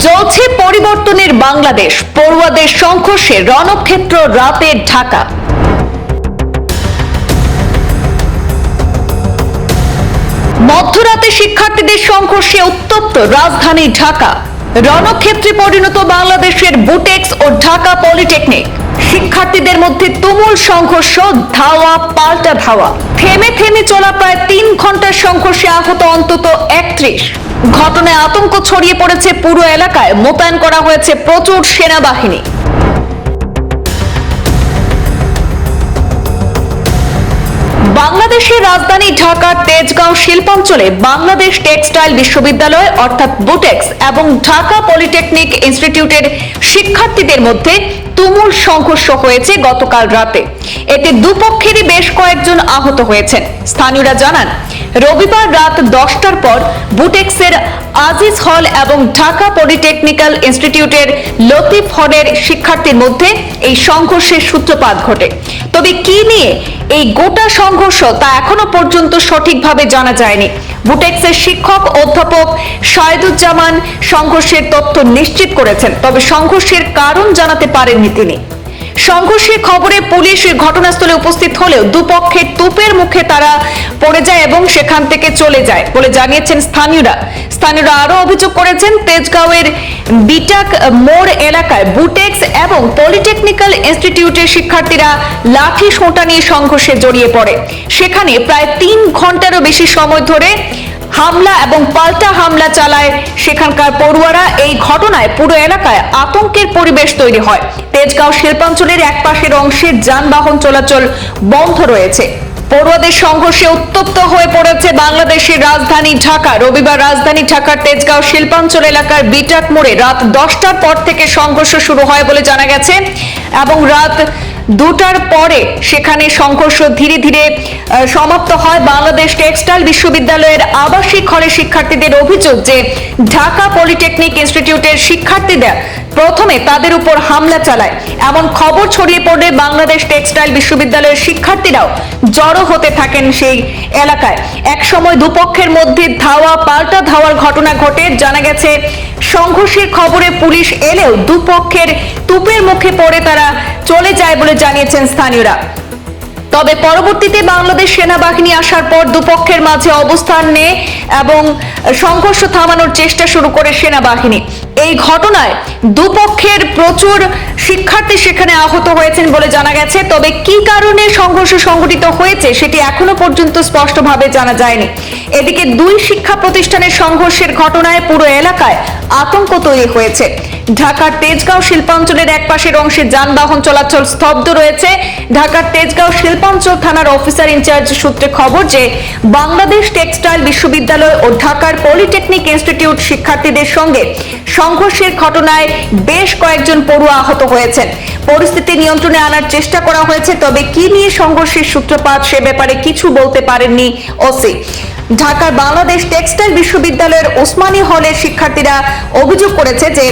জ্বলছে পরিবর্তনের বাংলাদেশ, পড়ুয়াদের সংঘর্ষে রণক্ষেত্র রাতের ঢাকা। মধ্যরাতে শিক্ষার্থীদের সংঘর্ষে উত্তপ্ত রাজধানী ঢাকা। রণক্ষেত্রে পরিণত বাংলাদেশের বুটেক্স ও ঢাকা পলিটেকনিক। শিক্ষার্থীদের মধ্যে তুমুল সংঘর্ষ, ধাওয়া, পাল্টা ধাওয়া। থেমে থেমে চলা প্রায় তিন ঘণ্টার সংঘর্ষে আহত অন্তত একত্রিশ। ঘটনায় আতঙ্ক ছড়িয়ে পড়েছে পুরো এলাকায়। মোতায়েন করা হয়েছে প্রচুর সেনাবাহিনী। বাংলাদেশের রাজধানী ঢাকার তেজগাঁও শিল্পাঞ্চলে বাংলাদেশ টেক্সটাইল বিশ্ববিদ্যালয় অর্থাৎ বুটেক্স এবং ঢাকা পলিটেকনিক ইনস্টিটিউটের শিক্ষার্থীদের মধ্যে তুমুল সংঘর্ষ হয়েছে গতকাল রাতে। এতে দুপক্ষেরই বেশ কয়েকজন আহত হয়েছেন। স্থানীয়রা জানান, রবিবার রাত দশটার পর বুটেক্সের আজিজ হল এবং ঢাকা পলিটেকনিক্যাল ইনস্টিটিউটের লতিফ হলের শিক্ষার্থীর মধ্যে এই সংঘর্ষের সূত্রপাত ঘটে। তবে কি নিয়ে এই গোটা সংঘর্ষ তা এখনও পর্যন্ত সঠিকভাবে জানা যায়নি। বুটেক্সের শিক্ষক অধ্যাপক শাহেদুজ্জামান সংঘর্ষের তথ্য নিশ্চিত করেছেন, তবে সংঘর্ষের কারণ জানাতে পারেননি তিনি। সংঘর্ষের খবরে পুলিশ ঘটনাস্থলে উপস্থিত হলেও দুপক্ষের তুপের মুখে তারা পড়ে যায় এবং সেখান থেকে চলে যায় বলে জানিয়েছেন স্থানীয়রা। স্থানীয়রা আরও অভিযোগ করেছেন, তেজগাঁওয়ের বিটাক মোড় এলাকায় বুটেক্স এবং পলিটেকনিক্যাল ইনস্টিটিউটের শিক্ষার্থীরা লাঠি সোঁটা নিয়ে সংঘর্ষে জড়িয়ে পড়ে। সেখানে প্রায় তিন ঘন্টারও বেশি সময় ধরে হামলা এবং পাল্টা হামলা চালায় সেখানকার পড়ুয়ারা। এই ঘটনায় পুরো এলাকায় আতঙ্কের পরিবেশ তৈরি হয়। তেজগাঁও শিল্পাঞ্চলের এক পাশের অংশের যানবাহন চলাচল বন্ধ রয়েছে। পড়ুয়াদের সংঘর্ষে উত্তপ্ত হয়ে পড়েছে বাংলাদেশের রাজধানী ঢাকা। রবিবার রাজধানী ঢাকার তেজগাঁও শিল্পাঞ্চল এলাকার বিটাক মোড়ে রাত দশটার পর থেকে সংঘর্ষ শুরু হয় বলে জানা গেছে এবং রাত দুটার পরে সেখানে সংঘর্ষ ধীরে ধীরে সমাপ্ত হয়। বাংলাদেশ টেক্সটাইল বিশ্ববিদ্যালয়ের আবাসিক হলের শিক্ষার্থীদের অভিযোগ যে ঢাকা পলিটেকনিক ইনস্টিটিউটের শিক্ষার্থীরা প্রথমে তাদের উপর হামলা চালায়। এমন খবর ছড়িয়ে পড়লে বাংলাদেশ টেক্সটাইল বিশ্ববিদ্যালয়ের শিক্ষার্থীরাও জড়ো হতে থাকেন সেই এলাকায়। এক সময় দুপক্ষের মধ্যে ধাওয়া, পাল্টা ধাওয়ার ঘটনা ঘটে। জানা গেছে, সংঘর্ষের খবরে পুলিশ এলেও দুপক্ষের তুপের মুখে পড়ে তারা চলে যায় বলে জানিয়েছেন স্থানীয়রা। তবে পরবর্তীতে বাংলাদেশ সেনাবাহিনী আসার পর দুপক্ষের মাঝে অবস্থান নেয় এবং সংঘর্ষ থামানোর চেষ্টা শুরু করে সেনাবাহিনী। এই ঘটনায় দুপক্ষের প্রচুর শিক্ষার্থী সেখানে আহত হয়েছেন বলে জানা গেছে। তবে কি কারণে সংঘর্ষ সংঘটিত হয়েছে সেটি এখনও পর্যন্ত স্পষ্টভাবে জানা যায়নি। এদিকে দুই শিক্ষা প্রতিষ্ঠানের সংঘর্ষের ঘটনায় পুরো এলাকায় আতঙ্ক তৈরি হয়েছে। ঢাকার তেজগাঁও শিল্পাঞ্চলের এক পাশের অংশে যানবাহন চলাচল স্তব্ধ রয়েছে। ঢাকার তেজগাঁও শিল্পাঞ্চল থানার অফিসার ইনচার্জ সূত্রে খবর যে, বাংলাদেশ টেক্সটাইল বিশ্ববিদ্যালয় ও ঢাকার পলিটেকনিক ইনস্টিটিউট শিক্ষার্থীদের সঙ্গে সংঘর্ষের ঘটনায় বেশ কয়েকজন পড়ুয়া আহত হয়েছেন। পরিস্থিতি নিয়ন্ত্রণে আনার চেষ্টা করা হয়েছে, তবে কি নিয়ে সংঘর্ষের সূত্রপাত সে ব্যাপারে কিছু বলতে পারেননি ওসি। ঢাকার বাংলাদেশ টেক্সটাইল বিশ্ববিদ্যালয়ের ওসমানী হলের শিক্ষার্থীরা অভিযোগ করেছে যে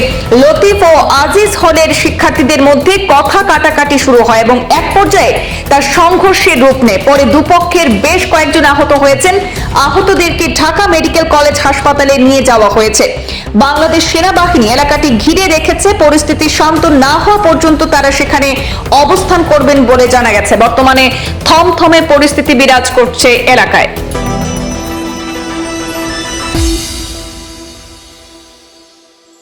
লতিফ ও আজিজ হলের শিক্ষার্থীদের মধ্যে কথা কাটাকাটি শুরু হয় এবং এক পর্যায়ে তার সংঘর্ষের রূপ নেয়। পরে দুপক্ষের বেশ কয়েকজন আহত হয়েছেন। আহতদেরকে ঢাকা মেডিকেল কলেজ হাসপাতালে নিয়ে যাওয়া হয়েছে। বাংলাদেশ সেনাবাহিনী এলাকাটি ঘিরে রেখেছে। পরিস্থিতি শান্ত না হওয়া পর্যন্ত তারা সেখানে অবস্থান করবেন বলে জানা গেছে। বর্তমানে থমথমে পরিস্থিতি বিরাজ করছে এলাকায়।